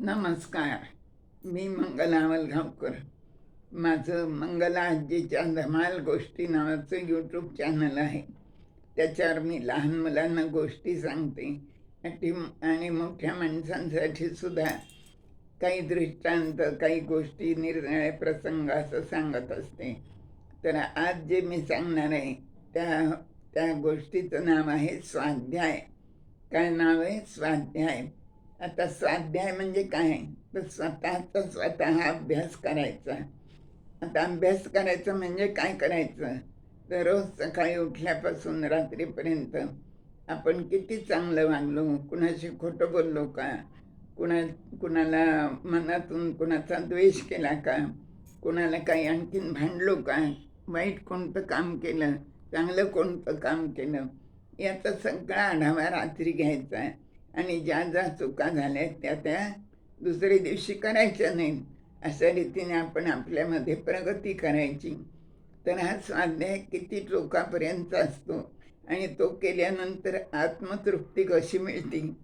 नमस्कार. मी मंगला वलगावकर माझं मंगला आजीच्या धमाल गोष्टी नावाचं यूट्यूब चॅनल आहे. त्याच्यावर मी लहान मुलांना गोष्टी सांगते. आणि आणि मोठ्या माणसांसाठी सुद्धा काही दृष्टांत काही गोष्टी निर्णय प्रसंग असं सांगत असते. तर आज जे मी सांगणार आहे त्या त्या गोष्टीचं नाव आहे स्वाध्याय. काय नाव आहे? स्वाध्याय. आता स्वाध्याय म्हणजे काय? तर स्वतःचा स्वतः अभ्यास करायचा. आता अभ्यास करायचा म्हणजे काय करायचं? तर रोज सकाळी उठल्यापासून रात्रीपर्यंत आपण किती चांगलं वागलो? कुणाशी खोटं बोललो का? कुणा कुणाला मनातून कुणाचा द्वेष केला का? कुणाला काही आणखीन भांडलो का? वाईट कोणतं काम केलं? चांगलं कोणतं काम केलं? याचा सगळा आढावा रात्री घ्यायचा. आहे आणि ज्या ज्या चुका झाल्या त्या त्या दुसऱ्या दिवशी करायच्या नाहीत. अशा रीतीने आपण आपल्यामध्ये प्रगती करायची. तर हा स्वाध्याय किती टोकापर्यंत असतो आणि तो केल्यानंतर आत्मतृप्ती कशी मिळते?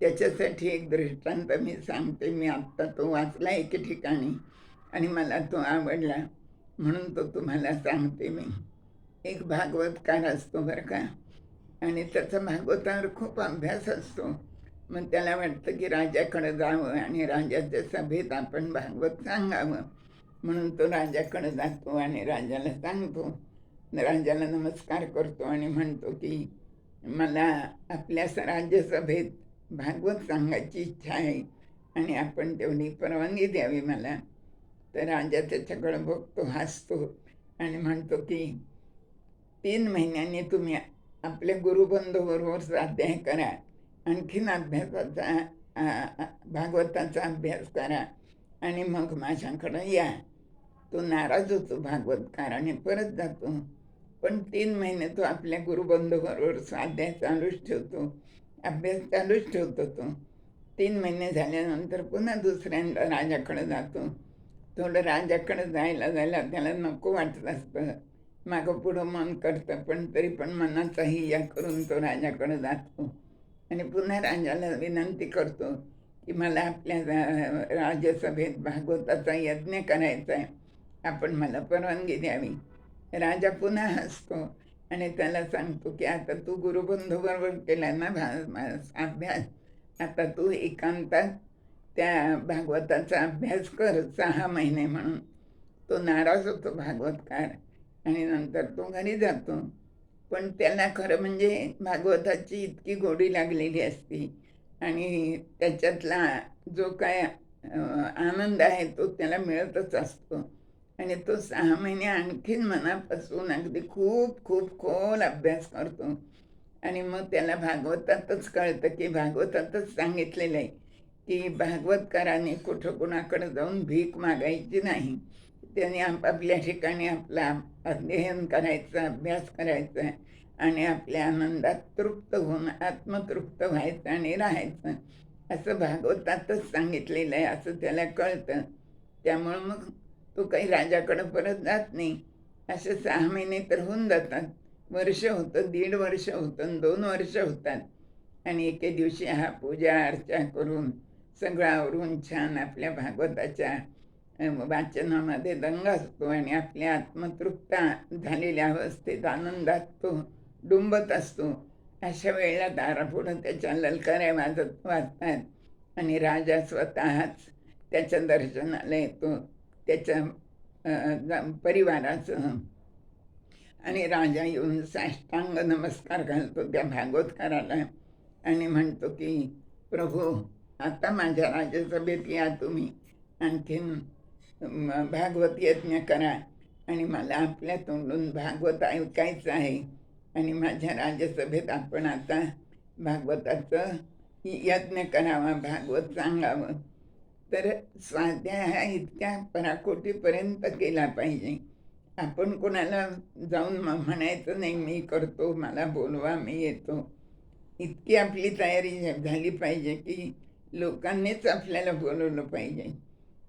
त्याच्यासाठी एक दृष्टांत मी सांगते. मी आत्ता तो वाचला एके ठिकाणी आणि मला तो आवडला. म्हणून तो तुम्हाला सांगते मी. एक भागवतकार असतो बरं का? आणि त्याचा भागवतावर खूप अभ्यास असतो. मग त्याला वाटतं की राजाकडे जावं आणि राजाच्या सभेत आपण भागवत सांगावं. म्हणून तो राजाकडे जातो आणि राजाला सांगतो. राजाला नमस्कार करतो आणि म्हणतो की मला आपल्या स- राज्यसभेत भागवत सांगायची इच्छा आहे आणि आपण तेवढी परवानगी द्यावी मला. तर राजा त्याच्याकडे बघतो हसतो आणि म्हणतो की तीन महिन्यांनी तुम्ही आपले गुरुबंधूबरोबर स्वाध्याय करा. आणखीन अभ्यासाचा भागवताचा अभ्यास करा आणि मग माझ्याकडं या. तो नाराज होतो भागवतकाराने परत जातो. पण तीन महिने तो आपल्या गुरुबंधूबरोबर स्वाध्याय चालूच ठेवतो. अभ्यास चालूच ठेवतो तो. तीन महिने झाल्यानंतर पुन्हा दुसऱ्यांदा राजाकडे जातो. थोडं राजाकडे जायला जायला त्याला नको वाटत असतं. मागं पुढं मन करतं पण तरी पण मनाचाही या करून तो राजाकडे जातो. आणि पुन्हा राजाला विनंती करतो की मला आपल्या राज्यसभेत भागवताचा यज्ञ करायचा आहे. आपण मला परवानगी द्यावी. राजा पुन्हा हसतो आणि त्याला सांगतो की आता तू गुरुबंधूबरोबर केला ना भा भा- अभ्यास? आता तू एकांतात त्या भागवताचा अभ्यास कर सहा महिने म्हणून. तो नाराज होतो भागवतकार आणि नंतर तो घरी जातो. पण त्याला खरं म्हणजे भागवताची इतकी गोडी लागलेली असती. आणि त्याच्यातला जो काय आनंद आहे तो त्याला मिळतच असतो. आणि तो सहा महिने आणखीन मनापासून अगदी खूप खूप खोल अभ्यास करतो. आणि मग त्याला भागवतातच कळतं की भागवतातच सांगितलेलं आहे की भागवतकाराने कुठं कुणाकडे जाऊन भीक मागायची नाही. त्यांनी आपापल्या ठिकाणी आपला अध्ययन करायचं अभ्यास करायचा आणि आपल्या आनंदात तृप्त होऊन आत्मतृप्त व्हायचं आणि राहायचं. असं भागवतातच सांगितलेलं आहे असं त्याला कळतं. त्यामुळं मग तो काही राजाकडं परत जात नाही. असे सहा महिने तर होऊन जातात. वर्ष होतं दीड वर्ष होतं आणि दोन वर्ष होतात. आणि एके दिवशी हा पूजा अर्चा करून सगळं आवरून छान आपल्या भागवताच्या वाचनामध्ये दंग असतो आणि आपल्या आत्मतृप्त झालेल्या अवस्थेत आनंदात तो डुंबत असतो. अशा वेळेला दारापुढं त्याच्या ललकाऱ्या वाजत वाजतात आणि राजा स्वतःच त्याच्या दर्शनाला येतो. त्याच्या परिवाराचं. आणि राजा येऊन साष्टांग नमस्कार घालतो त्या भागवतकाराला आणि म्हणतो की प्रभू आता माझ्या राजसभेत या तुम्ही. आणखीन भागवत यज्ञ करा. आणि मला आपल्या तोंडून भागवत ऐकायचं आहे. आणि माझ्या राज्यसभेत आपण आता भागवताचं यज्ञ करावा भागवत सांगावं. तर साध्या ह्या इतक्या पराकोटीपर्यंत केला पाहिजे. आपण कोणाला जाऊन म्हणायचं नाही मी करतो मला बोलवा मी येतो. इतकी आपली तयारी झाली पाहिजे की लोकांनीच आपल्याला बोलवलं पाहिजे.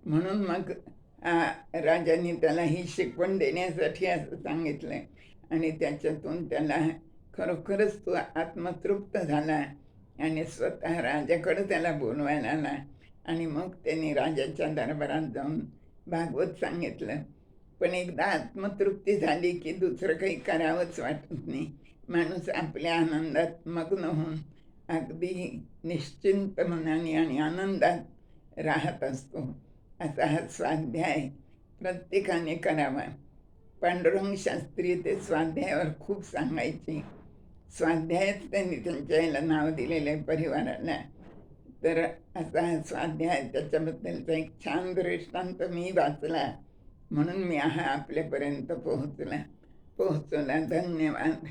म्हणून मग राजांनी त्याला ही शिकवण देण्यासाठी असं सांगितलं. आणि त्याच्यातून त्याला खरोखरच तो आत्मतृप्त झाला आणि स्वतः राजाकडं त्याला बोलवायला आला. आणि मग त्यांनी राजाच्या दरबारात जाऊन भागवत सांगितलं. पण एकदा आत्मतृप्ती झाली की दुसरं काही करावंच वाटत नाही. माणूस आपल्या आनंदात मग्न होऊन अगदी निश्चिंत मनाने आणि आनंदात राहत असतो. असा हा स्वाध्याय प्रत्येकाने करावा. पांडुरंग शास्त्री ते स्वाध्यायावर खूप सांगायचे. स्वाध्यायच त्यांनी त्यांच्या याला नाव दिलेलं आहे परिवाराला. तर असा हा स्वाध्याय त्याच्याबद्दलचा एक छान दृष्टांत मी वाचला. म्हणून मी हा आपल्यापर्यंत पोहोचला. पोहोचला धन्यवाद.